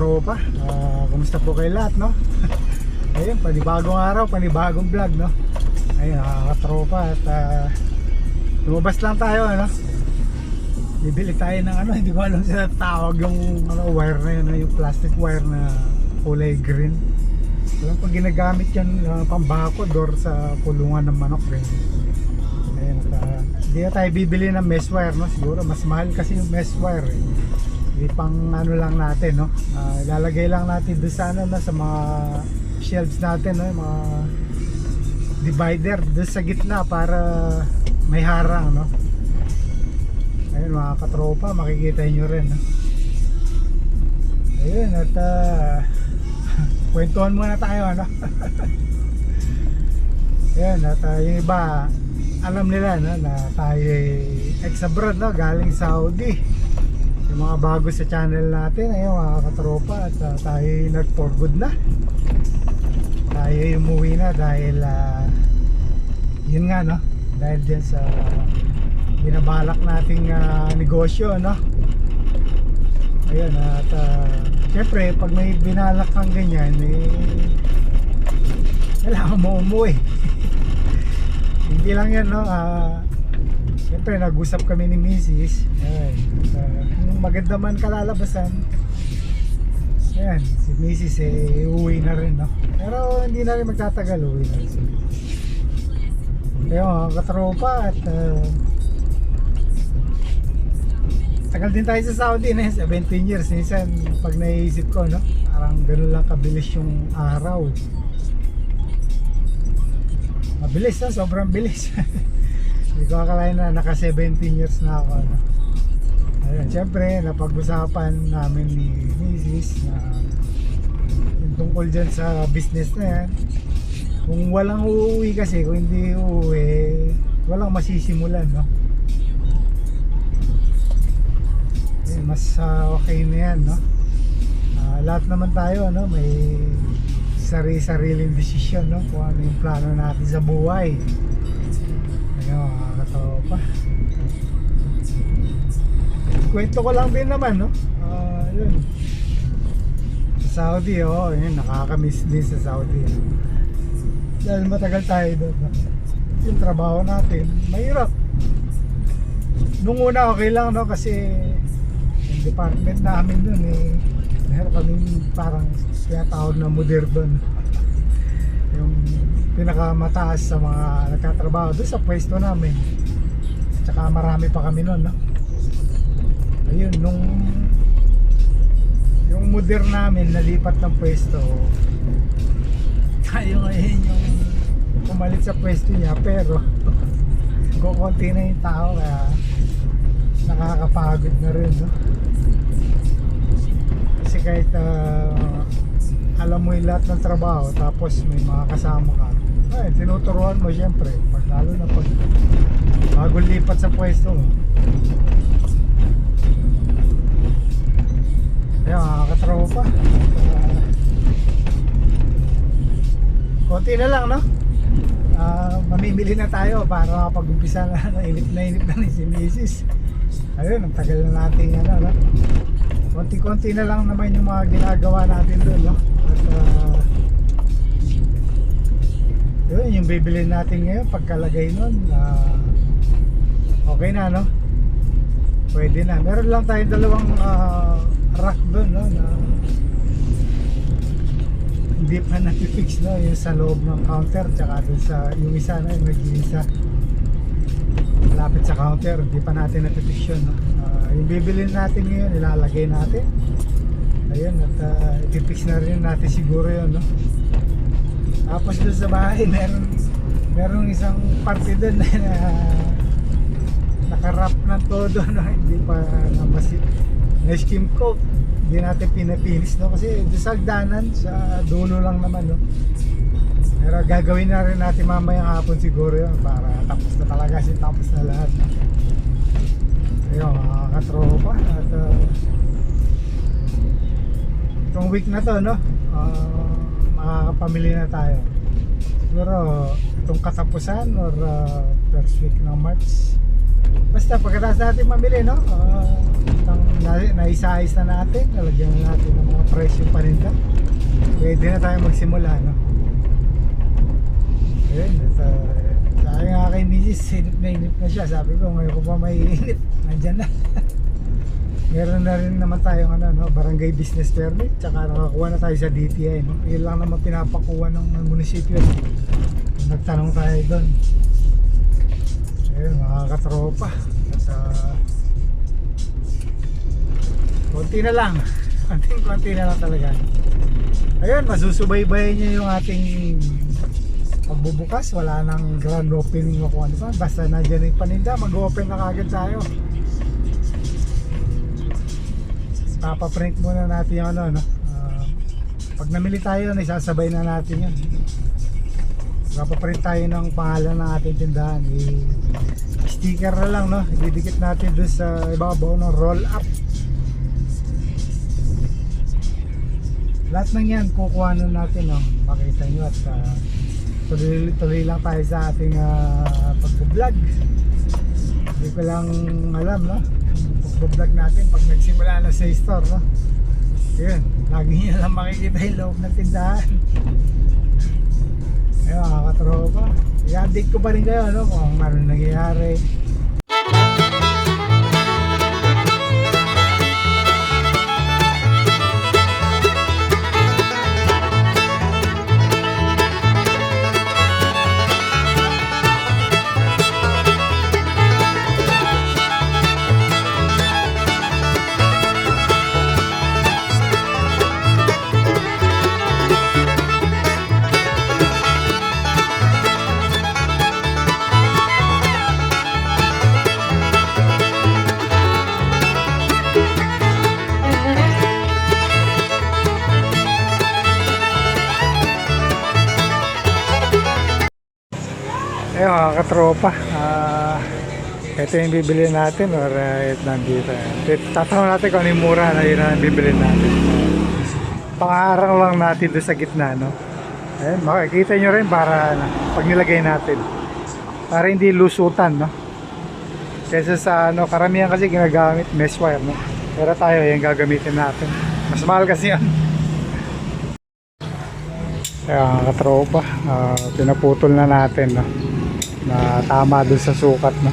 katropa, Ah, kumusta po kayo lahat no? Ayun, panibagong araw, panibagong vlog no? Ayun, mga katropa at ah, lumabas lang tayo ano? Bibili tayo ng ano, hindi ko alam sila tawag yung ano, wire na yun, no? yung plastic wire na kulay green. Alam pag ginagamit yan uh, pambakod or sa kulungan ng manok rin. Ayun, at ah, hindi na tayo bibili ng mesh wire no? Siguro mas mahal kasi yung mesh wire eh. Hindi pang ano lang natin no. Ah, ilalagay lang natin doon sa ano no, sa mga shelves natin no, mga divider doon sa gitna para may harang no. Ayun mga katropa, makikita nyo rin no. Ayun at ah, kwentuhan muna tayo ano. Ayun at ah, yung iba alam nila no, na tayo ex-abroad no, galing Saudi yung mga bago sa channel natin ayun mga katropa at uh, tayo nag for good na. Tayo umuwi na dahil ah, yun nga no? Dahil dyan sa binabalak nating ah, negosyo no? Ayun at uh, syempre pag may binalak kang ganyan eh kailangan mo umuwi. Hindi lang yan no? Ah Siyempre nag-usap kami ni Mrs. Ayan. Uh, maganda man kalalabasan, ayan, si Mrs. eh, uwi na rin, no? Pero hindi na rin magtatagal, uwi na rin. Kaya mga katropa at uh, tagal din tayo sa Saudi na 17 years. Minsan pag naisip ko, no? Parang ganun lang kabilis yung araw. Mabilis, no? Sobrang bilis. Hindi ko akalain na naka 17 years na ako. Ano. Ayun, syempre, napag-usapan namin ni Mrs. na yung tungkol dyan sa business na yan. Kung walang uuwi kasi, kung hindi uuwi, walang masisimulan, no? Eh, mas ah, okay na yan, no? Ah, lahat naman tayo, no? May sarili-sariling desisyon, no? Kung ano yung plano natin sa buhay. Ayun, mga katropa. Kwento ko lang din naman, no? Ah, yun. Sa Saudi, oh, yun, nakakamiss din sa Saudi. Dahil matagal tayo doon. no? Yung trabaho natin, mahirap. Nung una okay lang, no? Kasi yung department namin doon, eh, meron kaming parang tinatawag na modern yung pinakamataas sa mga nagtatrabaho doon sa pwesto namin tsaka marami pa kami noon no? ayun nung yung modern namin nalipat ng pwesto tayo ngayon yung pumalit sa pwesto niya pero kukunti na yung tao kaya nakakapagod na rin no? kasi kahit ah, alam mo yung lahat ng trabaho tapos may mga kasama ka ay tinuturuan mo syempre. Pag lalo na pag bago lipat sa pwesto mo. Mga katropa Ah, konti na lang no? Ah, mamimili na tayo para makapag-umpisa na. Na inip na inip na ni si Mrs. ayun ang tagal na natin ano no? Konti-konti na lang naman yung mga ginagawa natin doon no? At ah, yun yung bibili natin ngayon pagkalagay nun ah, okay na no? Pwede na. Meron lang tayong dalawang ah, rack doon no na hindi pa na-fix no? Yung sa loob ng counter tsaka doon sa yung isa na yung nag-iisa. Malapit sa counter hindi pa natin na-fix yun no? Ah, yung bibilin natin ngayon ilalagay natin. Ayun at uh, ipipix na rin natin siguro yun no tapos doon sa bahay meron meron isang parte doon na, na nakarap ng todo no? Hindi pa namasi na skim coat hindi natin pinapinis no? Kasi doon sa hagdanan dulo lang naman no? Pero gagawin na rin natin mamayang hapon siguro yun para tapos na talaga kasi tapos na lahat. Ayun mga katropa at uh, itong week na to no? Uh, makakapamili na tayo siguro itong katapusan or uh, first week ng March Basta pagkatapos natin mamili, no? Uh, itang na, naisa-ayos na natin, nalagyan na natin ng mga presyo paninda. Pwede na tayo magsimula, no? Ayun, at uh, sabi nga kay Mrs. Sinip na inip na siya. Sabi ko, ngayon ko pa may inip. Nandyan na. Meron na rin naman tayong ano, no, barangay business permit. Tsaka nakakuha na tayo sa DTI. No? Yun lang naman pinapakuha ng munisipyo. Nagtanong tayo doon. Ayun, mga katropa. At uh, konti na lang. Konting konti na lang talaga. Ayun, masusubaybayan niyo yung ating pagbubukas. Wala nang grand opening o kung ano pa. Basta nandiyan yung paninda, mag-open na kagad tayo. Papaprint muna natin yung ano, no? Ah, pag namili tayo, isasabay na natin yun. Papaprint tayo ng pangalan ng ating tindahan. I- sticker na lang, no? Ididikit natin doon sa ibabaw ng roll up. Lahat ng yan, kukuha na natin, no? Makita nyo at ah, tuloy, tuloy lang tayo sa ating uh, pag-vlog. Hindi ko lang alam, no? Pag-vlog natin pag nagsimula na sa store, no? Yun, lagi nyo lang makikita yung loob ng tindahan. Ayun, mga katropa. I-update ko pa rin kayo, no? Kung ano nangyayari. Katropa ah ito yung bibili natin or uh, ito nandito. Tatanong natin kung ano yung mura na yun ang bibili natin. Pangarang lang natin doon sa gitna no? Ayun makikita nyo rin para ano, pag nilagay natin. Para hindi lusutan no? Kaysa sa ano karamihan kasi ginagamit mesh wire no? Pero tayo yung gagamitin natin. Mas mahal kasi yan. Kaya katropa ah, pinaputol na natin no na tama dun sa sukat no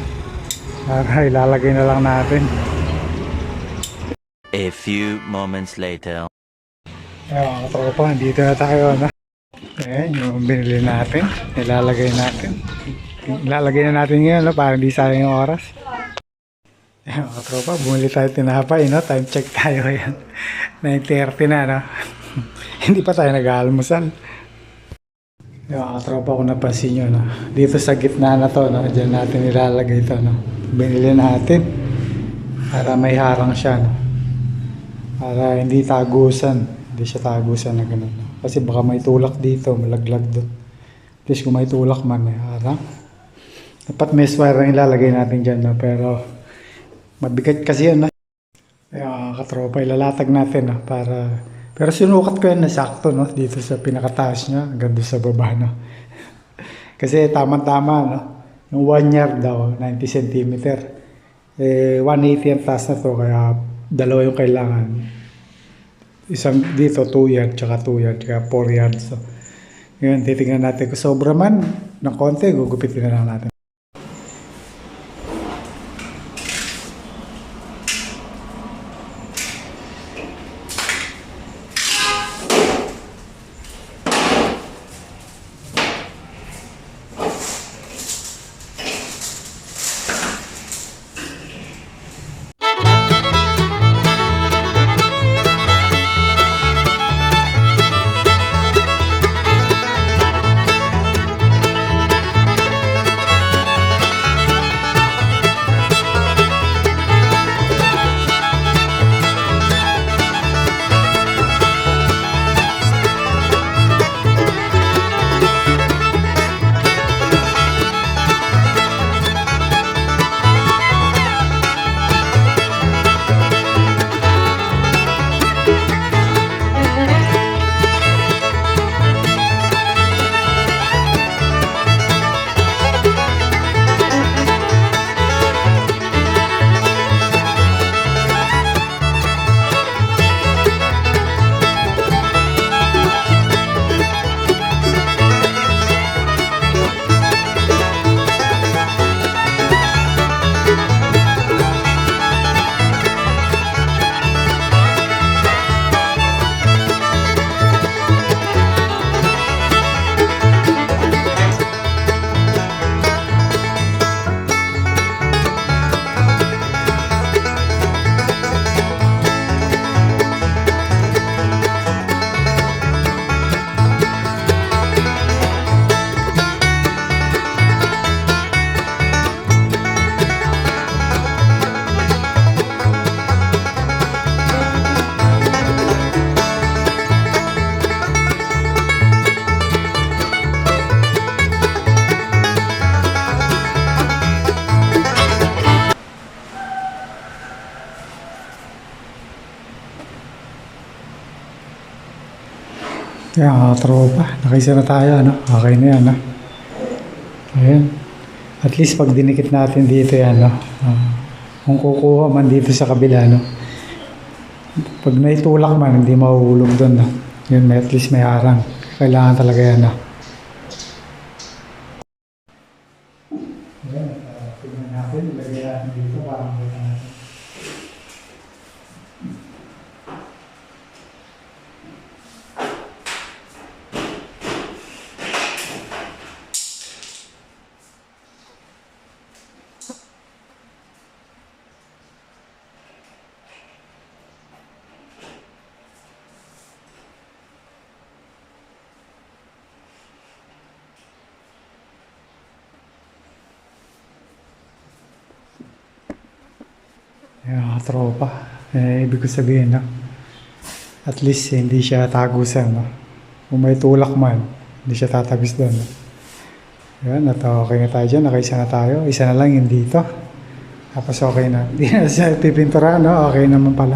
para ilalagay na lang natin A few moments later. Ayan mga katropa, dito na tayo na. Ayan, yung binili natin, ilalagay natin. Ilalagay na natin ngayon, no, para hindi sayang yung oras. Ayan mga katropa, bumili tayo tinapay, no? Time check tayo yan. 9.30 na, no? hindi pa tayo nag-aalmusal. Yung mga katropa kung napansin nyo, no? dito sa gitna na to, no? dyan natin ilalagay ito. No? Binili natin para may harang siya. No? Para hindi tagusan. Hindi siya tagusan na ganun. no? Kasi baka may tulak dito, malaglag doon. At least kung may tulak man, may harang. Dapat may wire ang ilalagay natin dyan. No? Pero mabigat kasi yan. No? Mga katropa, ilalatag natin no? para... Pero sinukat ko yan na sakto no? dito sa pinakataas niya hanggang sa baba. No? Kasi tama-tama, no? Yung 1 yard daw, 90 cm. Eh, 180 ang taas na to, kaya dalawa yung kailangan. Isang dito, 2 yard, tsaka 2 yard, kaya 4 yard. So, yun, titingnan natin. Kung sobra man ng konti, gugupitin na lang natin. Kaya mga tropa, nakaisa na tayo, ano? Okay na yan, no? Ayan. At least pag dinikit natin dito yan, no? Ah, kung kukuha man dito sa kabila, no? Pag naitulak man, hindi mahuhulog doon, no? Yun, may, at least may harang. Kailangan talaga yan, no? Ayan, mga tropa. Eh, ibig ko sabihin, no? At least, eh, hindi siya tagusan, no? Kung may tulak man, hindi siya tatagos doon, no? Ayan, at okay na tayo dyan. Nakaisa na tayo. Isa na lang yung dito. Tapos okay na. Hindi na siya pipintura, no? Okay naman pala.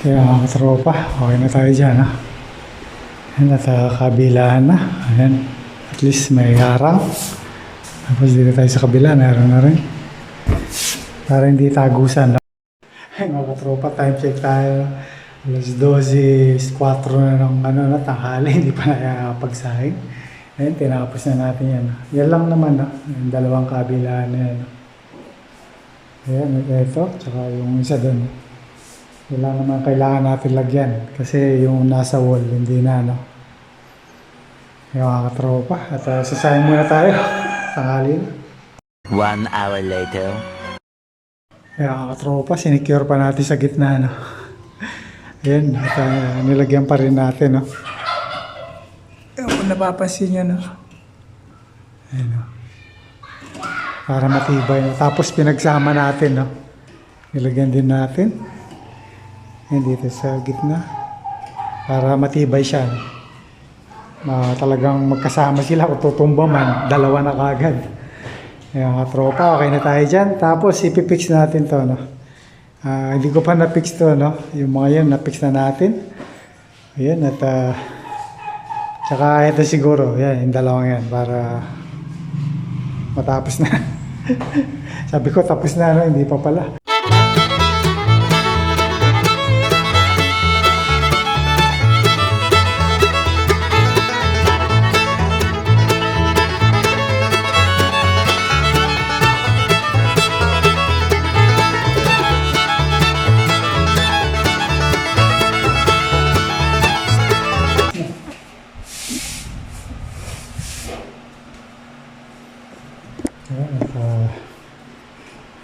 Kaya mga katropa, okay na tayo dyan, ha? Ayan, at uh, na. Ayan. At least may harang. Tapos dito tayo sa kabila, meron na rin. Para hindi tagusan. Ayan, mga katropa, time check tayo. Alas 12, 4 na ng ano, na, tanghali. Hindi pa nakakapagsahin. Ayan, tinapos na natin yan. Yan lang naman, no? Yung dalawang kabilaan na yan. Ayan, ito, tsaka yung isa doon. Wala naman kailangan natin lagyan kasi yung nasa wall hindi na no. Yung mga katropa at uh, sasayang muna tayo. Tanghali na. One hour later. Kaya mga katropa, sinicure pa natin sa gitna no. Ayan, at uh, nilagyan pa rin natin no. Ewan kung napapansin nyo no. Ayan no. Para matibay no. Tapos pinagsama natin no. Nilagyan din natin. Yan dito sa gitna. Para matibay siya. Ma talagang magkasama sila. Kung tutumba man, dalawa na kagad. Ayan mga tropa, okay na tayo dyan. Tapos ipipix natin to. No? Ah, hindi ko pa na-fix to. No? Yung mga yan, na-fix na natin. Ayan, at ah, tsaka ito siguro. Yan, yung dalawang yan. Para matapos na. Sabi ko tapos na, no? hindi pa pala.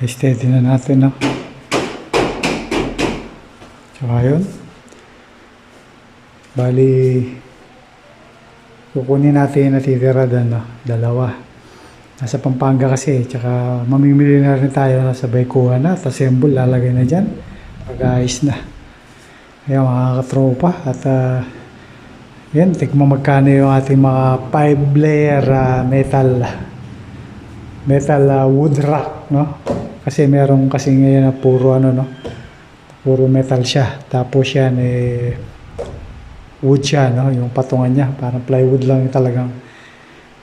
Steady na natin, no? Tsaka yun. Bali, kukunin natin yung natitira doon, no? Dalawa. Nasa Pampanga kasi, tsaka mamimili na rin tayo sa Baykuha na, at assemble, lalagay na dyan. Pag-ayos na. Ayan, mga katropa, at uh, yan, tikmo magkano yung ating mga 5 layer ah, metal metal uh, wood rack, no? Kasi meron kasi ngayon na puro ano no, puro metal siya. Tapos yan eh, wood siya no, yung patungan niya. Parang plywood lang yung talagang.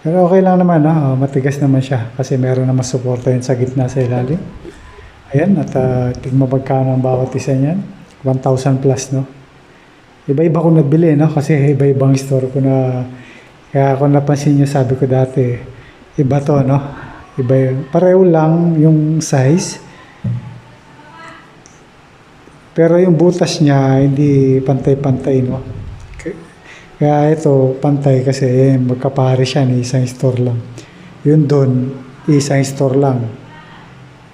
Pero okay lang naman no, matigas naman siya. Kasi meron naman suporta yun sa gitna sa ilalim. Ayan, at uh, tignan mo magkano ang bawat isa niyan. 1,000 plus no. Iba-iba ko nabili no, kasi iba-ibang store ko na kaya kung napansin niyo sabi ko dati, iba to no. Iba yun. Pareho lang yung size. Pero yung butas niya hindi pantay-pantay no. Kaya ito pantay kasi eh, magkapare siya ni isang store lang. Yun doon, isang store lang.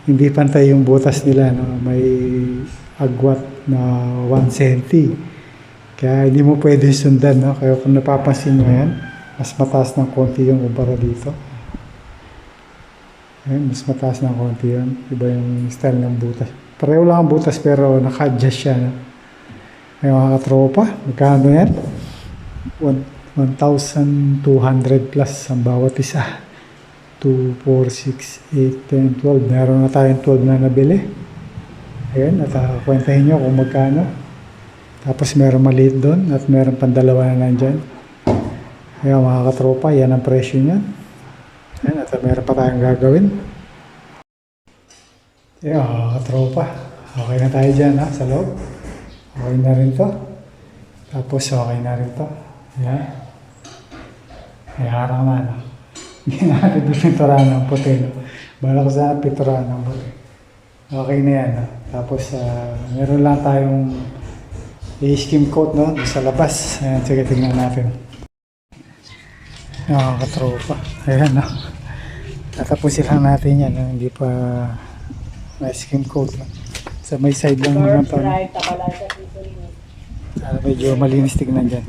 Hindi pantay yung butas nila no. May agwat na 1 centi. Kaya hindi mo pwede sundan no. Kaya kung napapansin mo yan, mas mataas ng konti yung kumpara dito. Ayun, mas mataas ng konti yun. Iba yung style ng butas. Pareho lang ang butas pero naka-adjust siya. No? Ay mga katropa, magkano yan? One- 1,200 plus ang bawat isa. 2, 4, 6, 8, 10, 12. Meron na tayong 12 na nabili. Ayun, at uh, kwentahin nyo kung magkano. Tapos meron maliit doon at meron pandalawa na nandyan. Kaya mga katropa, yan ang presyo niyan. Ayan, at meron pa tayong gagawin. Ayan, mga katropa. Okay na tayo dyan ha, sa loob. Okay na rin to. Tapos okay na rin to. Ayan. Ayan, harang na. No? Natin yung pinturaan ng puti. No? Bala ko pinturaan ng puti. Okay na yan. No? Tapos, ah, meron lang tayong i-skim coat no? sa labas. Ayan, sige, tingnan natin. Nakakatropa. Ayan, no. Tatapusin lang natin yan. No? Hindi pa may skim coat. No? Sa may side lang naman to. No? Para medyo malinis tignan dyan.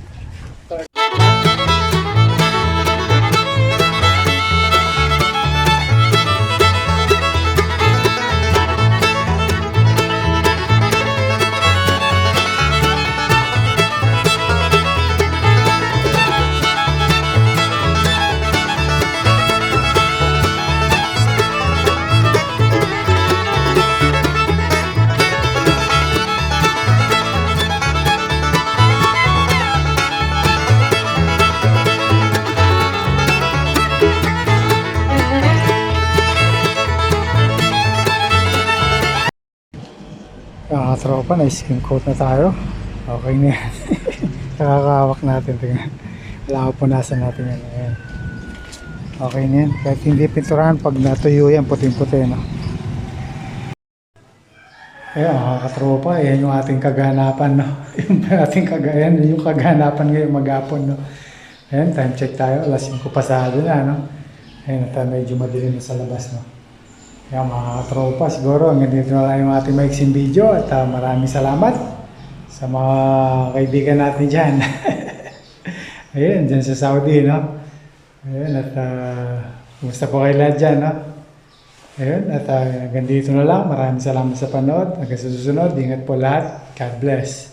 Tropa, na skim coat na tayo. Okay na yan. Nakakahawak natin. Tingnan. Wala ko punasan natin yan. Ayan. Okay na yan. Kahit hindi pinturahan, pag natuyo yan, puting-puti. No? Ayan, mga katropa, yan yung ating kaganapan. No? yung ating kagayan, yung kaganapan ngayon maghapon. No? Ayan, time check tayo. Alas 5 pasado na. No? Ayan, medyo madilim na sa labas. No? Kaya mga tropa, siguro hanggang dito na lang yung ating maiksing video at ah, maraming salamat sa mga kaibigan natin dyan. Ayun, dyan sa Saudi, no? Ayun, at uh, kumusta po kayo lahat dyan, no? Ayun, at uh, hanggang dito na lang. Maraming salamat sa panood. Hanggang sa susunod, ingat po lahat. God bless.